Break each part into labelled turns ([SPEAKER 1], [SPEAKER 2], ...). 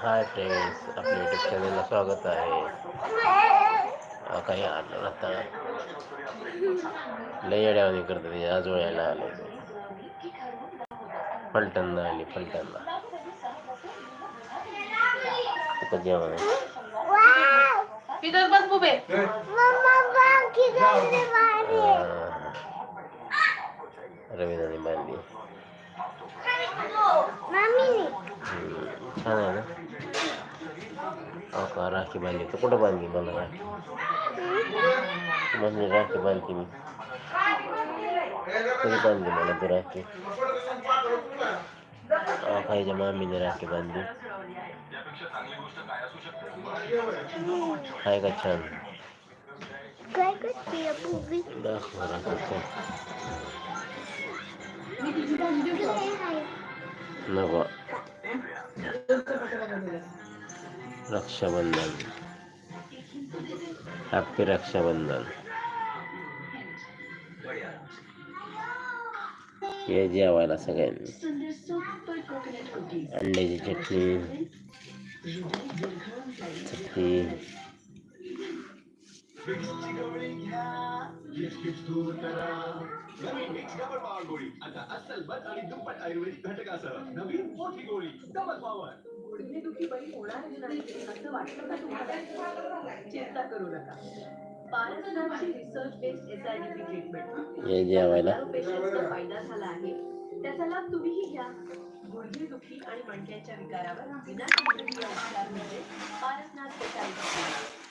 [SPEAKER 1] Hi friends आपल्या YouTube चॅनलला स्वागत आहे. काही आलं आता. लय येड्यावानी करतं ते आज वेळेला आले. फलटणला आली फलटणला तिथं जेवण.
[SPEAKER 2] इथं बस बुबे.
[SPEAKER 1] अं, रवींद्रने बांधली हम्म, छान आहे ना अहो का राखी बांधली तर कुठं बांधली मला राखी म्हणजे राखी बांधली मी कधी बांधली मला तू राखी अहो खायच्या मामीने राखी बांधली आहे का छान दाखव राखी छान नको रक्षाबंधन हॅपी रक्षाबंधन ये जेवायला सगळ्यांनी अंड्याची चटणी चटणी
[SPEAKER 3] गुडघेदुखी बरी होणार नाही असं वाटतं का तुम्हाला चिंता करू नका पारसनाथची रिसर्च ट्रीटमेंट
[SPEAKER 1] जेवायला
[SPEAKER 3] फायदा झाला आहे त्याचा लाभ तुम्हीही घ्या गुडघेदुखी आणि मणक्याच्या विकारावर विनाशक्रिय उपचार म्हणजे पारसनाथ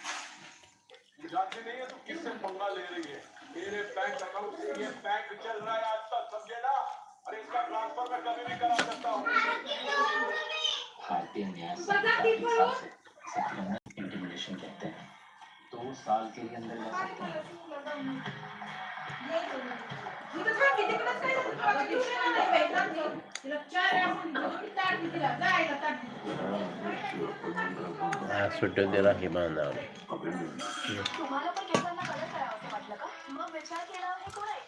[SPEAKER 4] जानती नहीं है तो किससे पंगा ले रही है? मेरे बैंक अकाउंट से ये बैंक चल रहा है आज तक समझे ना? और इसका ट्रांसफ़र मैं कभी भी करा सकता हूँ।
[SPEAKER 5] भारतीय न्याय इंटिमिडेशन कहते हैं। दो साल के लिए अंदर जा सकते हैं
[SPEAKER 1] हा सुट्टी
[SPEAKER 6] तुम्हाला पण करावं वाटलं का? मग विचार केला हे कोण आहे?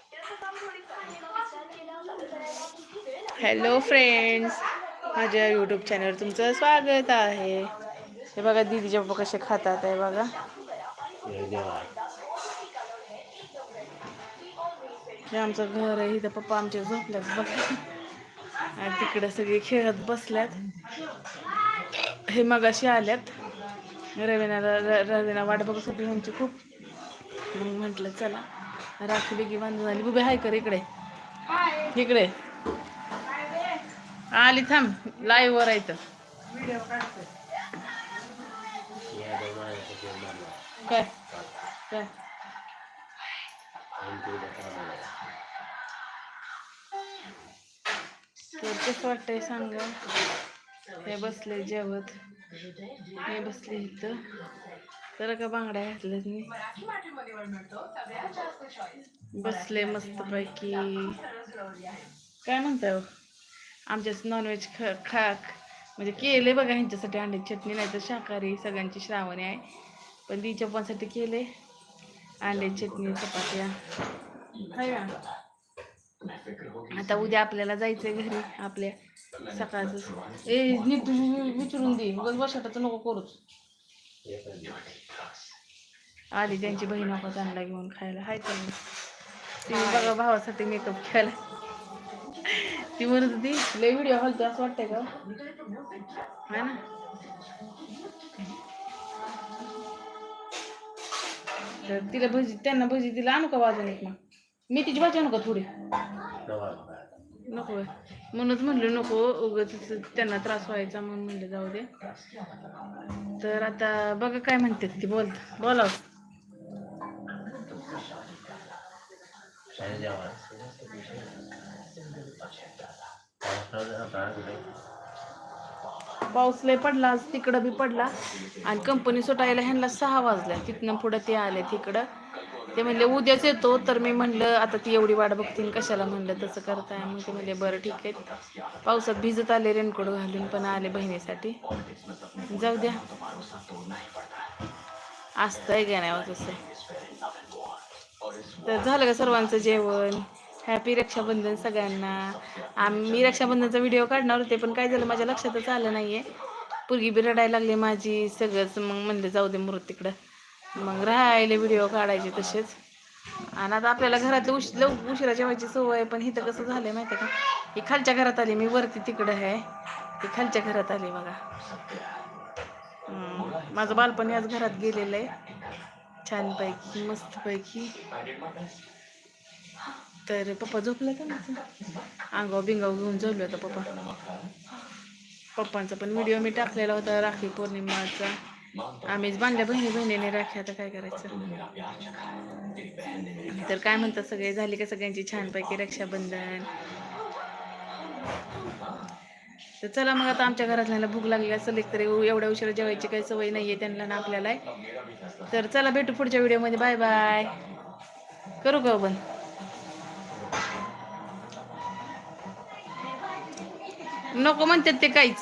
[SPEAKER 2] हॅलो फ्रेंड्स माझ्या यूट्यूब चॅनलवर तुमचं स्वागत आहे. हे बघा दीदीचे पप्पा कसे खातात आहे बघा. हे आमचं घर आहे इथं पप्पा आमचे झोपल्यात बघा. आणि तिकडे सगळे खेळत बसल्यात. हे मगाशी आल्यात. रवीनाला र- रवीना वाट बघत होती ह्यांची खूप. मग म्हटलं चला राखी बिगी बांधून झाली बुबे हाय कर इकडे. इकडे. आली थांब. लाईव्ह वर आहे इथं. काय? काय? वाटतंय सांगा हे बसले जेवत. मी बसले इथं. तर का बांगड्या घातल्यात मी. बसले मस्तपैकी. काय म्हणताय हो? आमच्याच नॉनव्हेज ख खा म्हणजे केले बघा ह्यांच्यासाठी अंड्याची चटणी नाही तर शाकाहारी सगळ्यांची श्रावणी आहे. पण ती चप्पांसाठी केले अंड्याची चटणी चपात्या. हाय का आता उद्या आपल्याला जायचंय घरी आपल्या सकाळचं. ए नीट विचारून दे. उगाच बसाटाचं नको करूच. आली त्यांची बहीण आपण त्यांना घेऊन खायला. हाय तर ती बघा भावासाठी मेकअप केला. ती म्हणत होती लय व्हिडिओ घालतो असं वाटतंय का है ना. तर तिला भजी त्यांना भजी तिला आणू का वाजून एक मग? मेथीची भाजी आणू का थोडी? नको म्हणूनच म्हणलं नको उगाच त्यांना त्रास व्हायचा म्हणून म्हणलं जाऊ दे. तर आता बघा काय म्हणतात ती बोल बोलाव पाऊस लय पडला आज तिकडं बी पडला. आणि कंपनी सुटायला ह्यांना सहा वाजल्या. तिथनं पुढं ते आले तिकडं. ते म्हणले उद्याच येतो. तर मी म्हणलं आता ती एवढी वाट बघतील कशाला म्हणलं तसं करताय. मग ते म्हणले बरं ठीक आहे. पावसात भिजत आले रेनकोट घालून पण आले बहिणीसाठी. जाऊ द्या. असतंय का नाही हो तसं? तर झालं का सर्वांचं जेवण? हॅपी रक्षाबंधन सगळ्यांना. आम्ही रक्षाबंधनचा व्हिडिओ काढणार होते पण काय झालं माझ्या लक्षातच आलं नाही आहे पुरगी बी रडायला लागली माझी सगळंच. मग म्हणलं जाऊ दे मुहूर्त तिकडं. मग राहिले व्हिडिओ काढायचे तसेच. आणि आता आपल्याला घरातलं उश लव उशिरा जेवायची सवय आहे, पण इथं कसं झालं माहिती आहे का? ही खालच्या घरात आली मी वरती तिकडं आहे. ती खालच्या घरात आली बघा. माझं बालपण याच घरात गेलेलं आहे. छानपैकी मस्तपैकी. तर पप्पा झोपला का माझं अंगाव बिंगाव घेऊन झोपला होता पप्पा. पप्पांचा पण व्हिडिओ मी टाकलेला होता राखी पौर्णिमाचा. आम्हीच बांधल्या बहिणी बहिणीने राखी आता काय करायचं? तर काय म्हणतात सगळे झाली का सगळ्यांची छानपैकी रक्षाबंधन? तर चला मग आता आमच्या घरातल्याला भूक लागली असेल एक तरी एवढ्या उशिरा जेवायची काही सवय नाही आहे त्यांना ना आपल्याला तर चला भेटू पुढच्या व्हिडिओमध्ये बाय बाय करू का बंद नको म्हणतात ते काहीच.